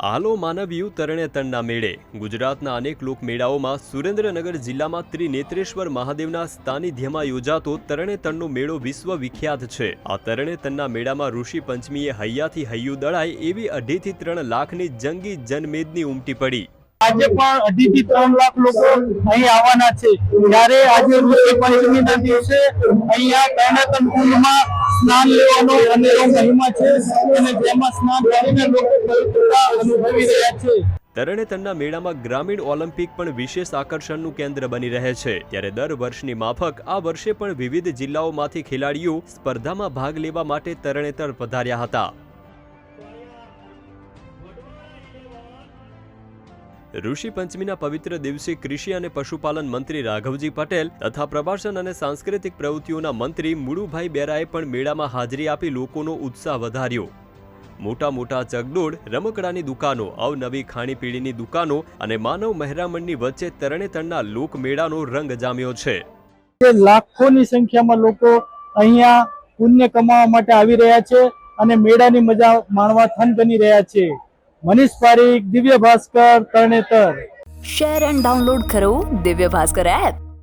આલો માનવીયું તરણેતરના મેળે. ગુજરાતના અનેક લોકમેળાઓમાં સુરેન્દ્રનગર જિલ્લામાં ત્રિનેત્રેશ્વર મહાદેવના સ્થાનિધ્યમાં યોજાતો તરણેતરનો મેળો વિશ્વ વિખ્યાત છે. આ તરણેતરના મેળામાં ઋષિ પંચમીએ હૈયાથી હૈયું દળાય એવી અઢીથી ત્રણ લાખની જંગી જનમેદની ઉમટી પડી. આજે પણ અઢી થી ત્રણ લાખ લોકો અહીં આવવાના છે. ત્યારે આજે ઋષિ પંચમીના દિવસે અહીંયા કર્ણાટક કુંડમાં સ્નાન લેવાનો અનેરો મહિમા છે. અને જેમાં સ્નાન કરીને લોકો પવિત્રતા અનુભવી રહ્યા છે. તરણેતરના મેળામાં ગ્રામીણ ઓલિમ્પિક પણ વિશેષ આકર્ષણનું કેન્દ્ર બની રહે છે. ત્યારે દર વર્ષની માફક આ વર્ષે પણ વિવિધ જિલ્લાઓમાંથી ખેલાડીઓ સ્પર્ધામાં ભાગ લેવા માટે તરણેતર પધાર્યા હતા. ઋષિ પંચમીના પવિત્ર દિવસે કૃષિ અને પશુપાલન મંત્રી રાઘવજી પટેલ તથા પ્રવાસન અને સાંસ્કૃતિક પ્રવૃત્તિઓના મંત્રી મુળુભાઈ બેરાએ પણ મેળામાં હાજરી આપી લોકોનો ઉત્સાહ વધાર્યો. મોટા મોટા ચગડોળ, રમકડાની દુકાનો, અવનવી ખાણીપીણીની દુકાનો અને માનવ મહેરામણની વચ્ચે તરણેતરના લોકમેળાનો રંગ જામ્યો છે. લાખોની સંખ્યામાં લોકો અહીંયા પુણ્ય કમાવા માટે આવી રહ્યા છે અને મેળાની મજા માણવા થન બની રહ્યા છે. Manish Parikh Divya Bhaskar Tarnetar. Share and download કરો દિવ્ય ભાસ્કર એપ